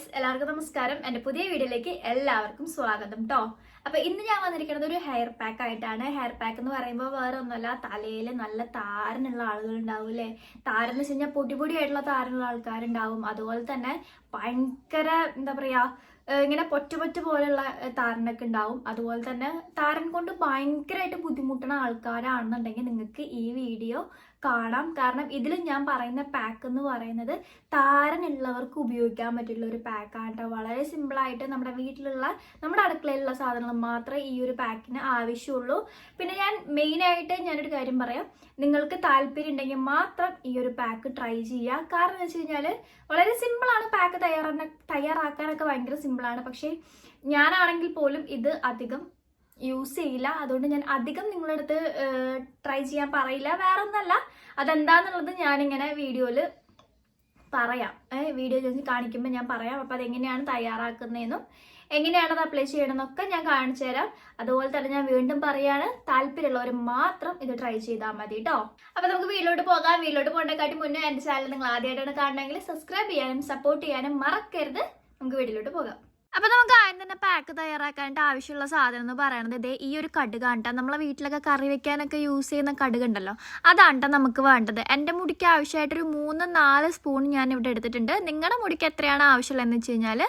Guys എല്ലാവർക്കും നമസ്കാരം. എന്റെ പുതിയ വീഡിയോയിലേക്ക് എല്ലാവർക്കും സ്വാഗതം കേട്ടോ അപ്പൊ ഇന്ന് ഞാൻ വന്നിരിക്കുന്നത് ഒരു ഹെയർ പാക്ക് ആയിട്ടാണ്. ഹെയർ പാക്ക് എന്ന് പറയുമ്പോൾ വേറെ ഒന്നുമല്ല തലയിൽ നല്ല താരനുള്ള ആളുകൾ ഉണ്ടാവും അല്ലേ താരം എന്ന് വെച്ച് കഴിഞ്ഞാൽ പൊടി പൊടിയായിട്ടുള്ള താരനുള്ള ആൾക്കാരുണ്ടാവും. അതുപോലെ തന്നെ ഭയങ്കര എന്താ പറയാ ഇങ്ങനെ പൊറ്റ പോലെയുള്ള താരനൊക്കെ ഉണ്ടാവും. അതുപോലെ തന്നെ താരൻ കൊണ്ട് ഭയങ്കരമായിട്ട് ബുദ്ധിമുട്ടുന്ന ആൾക്കാരാണെന്നുണ്ടെങ്കിൽ നിങ്ങൾക്ക് ഈ വീഡിയോ കാണാം. കാരണം ഇതിൽ ഞാൻ പറയുന്ന പാക്ക് എന്ന് പറയുന്നത് താരനുള്ളവർക്ക് ഉപയോഗിക്കാൻ പറ്റുള്ള ഒരു പാക്കാണ് കേട്ടോ വളരെ സിമ്പിളായിട്ട് നമ്മുടെ വീട്ടിലുള്ള നമ്മുടെ അടുക്കളയിലുള്ള സാധനങ്ങൾ മാത്രമേ ഈ ഒരു പാക്കിന് ആവശ്യമുള്ളൂ. പിന്നെ ഞാൻ മെയിനായിട്ട് ഞാനൊരു കാര്യം പറയാം. നിങ്ങൾക്ക് താല്പര്യം ഉണ്ടെങ്കിൽ മാത്രം ഈ ഒരു പാക്ക് ട്രൈ ചെയ്യുക കാരണം എന്ന് വെച്ച് കഴിഞ്ഞാൽ വളരെ സിമ്പിളാണ് പാക്ക് തയ്യാറാ തയ്യാറാക്കാനൊക്കെ ഭയങ്കര സിമ്പിളാണ് പക്ഷേ ഞാനാണെങ്കിൽ പോലും ഇത് അധികം യൂസ് ചെയ്യില്ല. അതുകൊണ്ട് ഞാൻ അധികം നിങ്ങളുടെ അടുത്ത് ട്രൈ ചെയ്യാൻ പറയില്ല. വേറെ ഒന്നല്ല അതെന്താന്നുള്ളത് ഞാനിങ്ങനെ വീഡിയോയിൽ പറയാം. വീഡിയോ ചോദിച്ച് കാണിക്കുമ്പോൾ ഞാൻ പറയാം. അപ്പോൾ അതെങ്ങനെയാണ് തയ്യാറാക്കുന്നതെന്നും എങ്ങനെയാണ് അത് അപ്ലൈ ചെയ്യണമെന്നൊക്കെ ഞാൻ കാണിച്ചു തരാം. അതുപോലെ തന്നെ ഞാൻ വീണ്ടും പറയാണ് താല്പര്യമുള്ളവർ മാത്രം ഇത് ട്രൈ ചെയ്താൽ മതി കേട്ടോ അപ്പോൾ നമുക്ക് വീട്ടിലോട്ട് പോകാം. വീട്ടിലോട്ട് പോകേണ്ടക്കാട്ടി മുന്നേ എന്റെ ചാനൽ നിങ്ങൾ ആദ്യമായിട്ടാണ് കാണണമെങ്കിൽ സബ്സ്ക്രൈബ് ചെയ്യാനും സപ്പോർട്ട് ചെയ്യാനും മറക്കരുത്. നമുക്ക് വീട്ടിലോട്ട് പോകാം. അപ്പൊ നമുക്ക് ആദ്യം തന്നെ പാക്ക് തയ്യാറാക്കാനായിട്ട് ആവശ്യമുള്ള സാധനം എന്ന് പറയുന്നത് ഇതേ ഈ ഒരു കടുക് ആണ്ട നമ്മളെ വീട്ടിലൊക്കെ കറി വെക്കാനൊക്കെ യൂസ് ചെയ്യുന്ന കടുക് ഉണ്ടല്ലോ. അതാണ്ട നമുക്ക് വേണ്ടത്. എന്റെ മുടിക്ക് ആവശ്യമായിട്ടൊരു മൂന്ന് നാല് സ്പൂൺ ഞാൻ ഇവിടെ എടുത്തിട്ടുണ്ട്. നിങ്ങളുടെ മുടിക്ക് എത്രയാണ് ആവശ്യമുള്ളതെന്ന് വെച്ച് കഴിഞ്ഞാൽ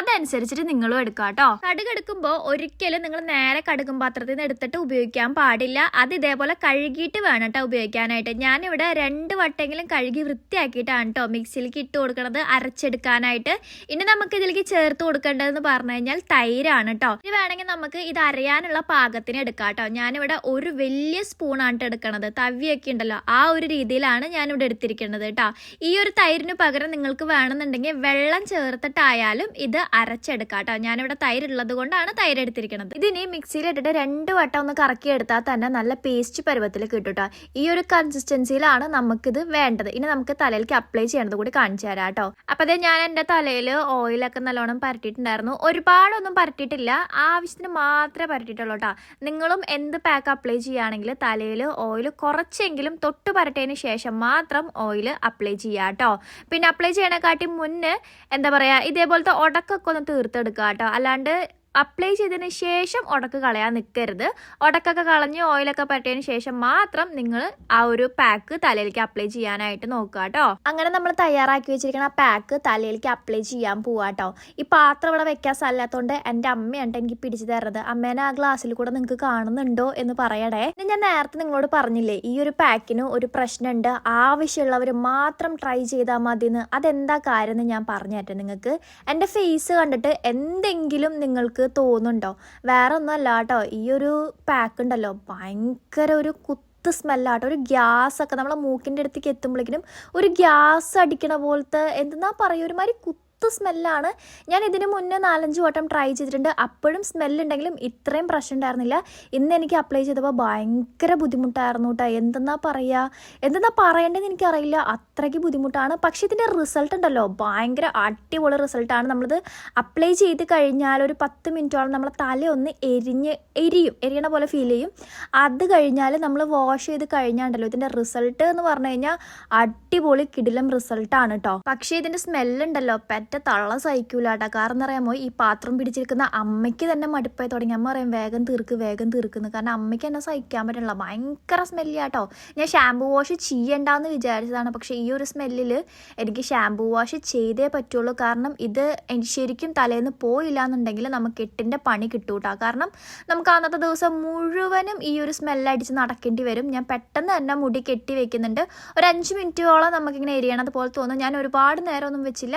അതനുസരിച്ചിട്ട് നിങ്ങളും എടുക്കുക കേട്ടോ കടുക് എടുക്കുമ്പോൾ ഒരിക്കലും നിങ്ങൾ നേരെ കടുകും പാത്രത്തിൽ നിന്ന് എടുത്തിട്ട് ഉപയോഗിക്കാൻ പാടില്ല. അത് ഇതേപോലെ കഴുകിയിട്ട് വേണം കേട്ടോ ഉപയോഗിക്കാനായിട്ട്. ഞാനിവിടെ രണ്ട് വട്ടെങ്കിലും കഴുകി വൃത്തിയാക്കിയിട്ടാണ് കേട്ടോ മിക്സിയിലേക്ക് ഇട്ട് കൊടുക്കുന്നത് അരച്ചെടുക്കാനായിട്ട്. ഇനി നമുക്ക് ഇതിലേക്ക് ചേർത്ത് കൊടുക്കേണ്ടതെന്ന് പറഞ്ഞു കഴിഞ്ഞാൽ തൈരാണ് കേട്ടോ ഇനി വേണമെങ്കിൽ നമുക്ക് ഇത് അരയാനുള്ള പാകത്തിന് എടുക്കാം കേട്ടോ ഞാനിവിടെ ഒരു വലിയ സ്പൂണാണ് എടുക്കണത്. തവിയൊക്കെ ഉണ്ടല്ലോ ആ ഒരു രീതിയിലാണ് ഞാനിവിടെ എടുത്തിരിക്കുന്നത് കേട്ടോ ഈ ഒരു തൈരിന് പകരം നിങ്ങൾക്ക് വേണമെന്നുണ്ടെങ്കിൽ വെള്ളം ചേർത്തിട്ടായാലും ഇത് അരച്ചെടുക്കാം കേട്ടോ ഞാനിവിടെ തൈര് ഉള്ളത് കൊണ്ടാണ് തൈര് എടുത്തിരിക്കുന്നത് ഇതിനി മിക്സിയിൽ ഇട്ടിട്ട് രണ്ട് വട്ടം ഒന്ന് കറക്കി എടുത്താൽ തന്നെ നല്ല പേസ്റ്റ് പരുവത്തിൽ കിട്ടും കേട്ടോ ഈ ഒരു കൺസിസ്റ്റൻസിയിലാണ് നമുക്കിത് വേണ്ടത്. ഇനി നമുക്ക് തലയിലേക്ക് അപ്ലൈ ചെയ്യണത് കൂടി കാണിച്ചു തരാം കേട്ടോ അപ്പൊ അതെ ഞാൻ എന്റെ തലയിൽ ഓയിലൊക്കെ നല്ലോണം പരട്ടിയിട്ടുണ്ടായിരുന്നു ഒരുപാടൊന്നും പരട്ടിയിട്ടില്ല ആവശ്യത്തിന് മാത്രമേ പരട്ടിയിട്ടുള്ളൂ കേട്ടോ. നിങ്ങളും എന്ത് പാക്ക് അപ്ലൈ ചെയ്യുകയാണെങ്കിൽ തലയിൽ ഓയിൽ കുറച്ചെങ്കിലും തൊട്ട് പരട്ടിയതിന് ശേഷം മാത്രം ഓയിൽ അപ്ലൈ ചെയ്യുക കേട്ടോ. പിന്നെ അപ്ലൈ ചെയ്യണേക്കാട്ടി മുന്നേ എന്താ പറയുക ഇതേപോലത്തെ ഉടക്കൊക്കെ ഒന്ന് തീർത്തെടുക്കുക കേട്ടോ. അല്ലാണ്ട് അപ്ലൈ ചെയ്തതിന് ശേഷം ഉടക്ക് കളയാൻ നിൽക്കരുത് ഉടക്കൊക്കെ കളഞ്ഞ് ഓയിലൊക്കെ പറ്റിയതിന് ശേഷം മാത്രം നിങ്ങൾ ആ ഒരു പാക്ക് തലയിലേക്ക് അപ്ലൈ ചെയ്യാനായിട്ട് നോക്കുക കേട്ടോ അങ്ങനെ നമ്മൾ തയ്യാറാക്കി വെച്ചിരിക്കുന്ന പാക്ക് തലയിലേക്ക് അപ്ലൈ ചെയ്യാൻ പോവാ കേട്ടോ ഈ പാത്രം ഇവിടെ വെക്കാൻ സ്ഥലത്തോണ്ട് എന്റെ അമ്മയാണ് എനിക്ക് പിടിച്ചു തരുന്നത് അമ്മേനെ ആ ഗ്ലാസ്സിൽ കൂടെ നിങ്ങൾക്ക് കാണുന്നുണ്ടോ എന്ന് പിന്നെ ഞാൻ നേരത്തെ നിങ്ങളോട് പറഞ്ഞില്ലേ ഈ ഒരു പാക്കിന് ഒരു പ്രശ്നമുണ്ട്. ആവശ്യമുള്ളവർ മാത്രം ട്രൈ ചെയ്താൽ മതി എന്ന് അതെന്താ കാര്യം എന്ന് ഞാൻ പറഞ്ഞു തരാം നിങ്ങൾക്ക്. എന്റെ ഫേസ് കണ്ടിട്ട് എന്തെങ്കിലും നിങ്ങൾക്ക് തോന്നുന്നുണ്ടോ? വേറെ ഒന്നും അല്ല കേട്ടോ ഈ ഒരു പാക്ക് ഉണ്ടല്ലോ. ഭയങ്കര ഒരു കുത്ത് സ്മെല്ലാട്ടോ ഒരു ഗ്യാസ് ഒക്കെ നമ്മളെ മൂക്കിന്റെ അടുത്തേക്ക് എത്തുമ്പോഴേക്കിനും ഒരു ഗ്യാസ് അടിക്കണ പോലത്തെ എന്തെന്നാ പറയുക ഒരുമാതിരി കുത്ത് സ്മെല്ലാണ്. ഞാൻ ഇതിന് മുന്നേ നാലഞ്ച് വട്ടം ട്രൈ ചെയ്തിട്ടുണ്ട്. അപ്പോഴും സ്മെല്ലുണ്ടെങ്കിലും ഇത്രയും പ്രശ്നം ഉണ്ടായിരുന്നില്ല. ഇന്ന് എനിക്ക് അപ്ലൈ ചെയ്തപ്പോൾ ഭയങ്കര ബുദ്ധിമുട്ടായിരുന്നു കേട്ടോ എന്തെന്നാ പറയുക എന്തെന്നാ പറയേണ്ടതെന്ന് എനിക്കറിയില്ല. അത്രയ്ക്ക് ബുദ്ധിമുട്ടാണ്. പക്ഷേ ഇതിന്റെ റിസൾട്ട് ഉണ്ടല്ലോ. ഭയങ്കര അടിപൊളി റിസൾട്ടാണ് നമ്മളിത് അപ്ലൈ ചെയ്ത് കഴിഞ്ഞാൽ ഒരു പത്ത് മിനിറ്റോളം നമ്മളെ തല ഒന്ന് എരിഞ്ഞ് എരിയും. എരിയണ പോലെ ഫീൽ ചെയ്യും. അത് കഴിഞ്ഞാൽ നമ്മൾ വാഷ് ചെയ്ത് കഴിഞ്ഞാണ്ടല്ലോ ഇതിന്റെ റിസൾട്ട് എന്ന് പറഞ്ഞു കഴിഞ്ഞാൽ അടിപൊളി കിടിലം റിസൾട്ടാണ് കേട്ടോ പക്ഷേ ഇതിന്റെ സ്മെല്ലുണ്ടല്ലോ പെറ്റ തള്ള സഹിക്കൂല കേട്ടോ കാരണം അറിയാമോ ഈ പാത്രം പിടിച്ചിരിക്കുന്ന അമ്മയ്ക്ക് തന്നെ മടുപ്പായി തുടങ്ങി. അമ്മ പറയും വേഗം തീർക്ക് വേഗം തീർക്കുന്നു. കാരണം അമ്മയ്ക്ക് എന്നെ സഹിക്കാൻ പറ്റില്ല. ഭയങ്കര സ്മെല്ല് കേട്ടോ ഞാൻ ഷാമ്പു വാഷ് ചെയ്യണ്ടെന്ന് വിചാരിച്ചതാണ്. പക്ഷേ ഈ ഒരു സ്മെല്ലിൽ എനിക്ക് ഷാമ്പു വാഷ് ചെയ്തേ പറ്റുള്ളൂ. കാരണം ഇത് ശരിക്കും തലേന്ന് പോയില്ല എന്നുണ്ടെങ്കിൽ നമുക്ക് എട്ടിന്റെ പണി കേട്ടോ കാരണം നമുക്ക് അന്നത്തെ ദിവസം മുഴുവനും ഈ ഒരു സ്മെല്ലടിച്ച് നടക്കേണ്ടി വരും. ഞാൻ പെട്ടെന്ന് തന്നെ മുടി കെട്ടി വെക്കുന്നുണ്ട്. ഒരു അഞ്ച് മിനിറ്റോളം നമുക്കിങ്ങനെ എരിയണത് പോലെ തോന്നും. ഞാൻ ഒരുപാട് നേരമൊന്നും വെച്ചില്ല.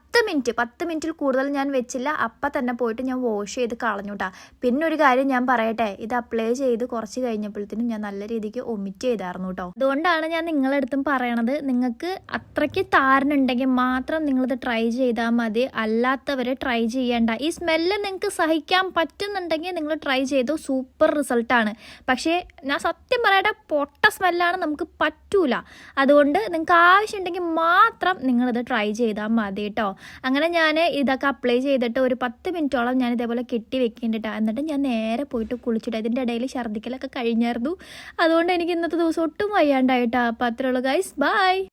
പത്ത് മിനിറ്റ് പത്ത് മിനിറ്റിൽ കൂടുതൽ ഞാൻ വെച്ചില്ല. അപ്പം തന്നെ പോയിട്ട് ഞാൻ വാഷ് ചെയ്ത് കളഞ്ഞു കേട്ടോ പിന്നെ ഒരു കാര്യം ഞാൻ പറയട്ടെ ഇത് അപ്ലൈ ചെയ്ത് കുറച്ച് കഴിഞ്ഞപ്പോഴത്തേനും ഞാൻ നല്ല രീതിക്ക് ഒമിറ്റ് ചെയ്തായിരുന്നു കേട്ടോ അതുകൊണ്ടാണ് ഞാൻ നിങ്ങളെടുത്തും പറയണത് നിങ്ങൾക്ക് അത്രയ്ക്ക് താരനുണ്ടെങ്കിൽ മാത്രം നിങ്ങളിത് ട്രൈ ചെയ്താൽ മതി. അല്ലാത്തവരെ ട്രൈ ചെയ്യേണ്ട. ഈ സ്മെല്ല് നിങ്ങൾക്ക് സഹിക്കാൻ പറ്റുന്നുണ്ടെങ്കിൽ നിങ്ങൾ ട്രൈ ചെയ്തോ സൂപ്പർ റിസൾട്ടാണ് പക്ഷേ ഞാൻ സത്യം പറയട്ടെ പൊട്ട സ്മെല്ലാണ് നമുക്ക് പറ്റൂല. അതുകൊണ്ട് നിങ്ങൾക്ക് ആവശ്യമുണ്ടെങ്കിൽ മാത്രം നിങ്ങളിത് ട്രൈ ചെയ്താൽ മതി കേട്ടോ അങ്ങനെ ഞാൻ ഇതൊക്കെ അപ്ലൈ ചെയ്തിട്ട് ഒരു പത്ത് മിനിറ്റോളം ഞാൻ ഇതേപോലെ കെട്ടി വെക്കുന്നുണ്ട് എന്നിട്ട് ഞാൻ നേരെ പോയിട്ട് കുളിച്ചിട്ട് ഇതിന്റെ ഇടയിൽ ഛർദ്ദിക്കലൊക്കെ കഴിഞ്ഞായിരുന്നു. അതുകൊണ്ട് എനിക്ക് ഇന്നത്തെ ദിവസം ഒട്ടും വയ്യാണ്ടായിട്ടാണ് അപ്പോൾ അത്രേ ഉള്ളൂ ഗൈസ് ബൈ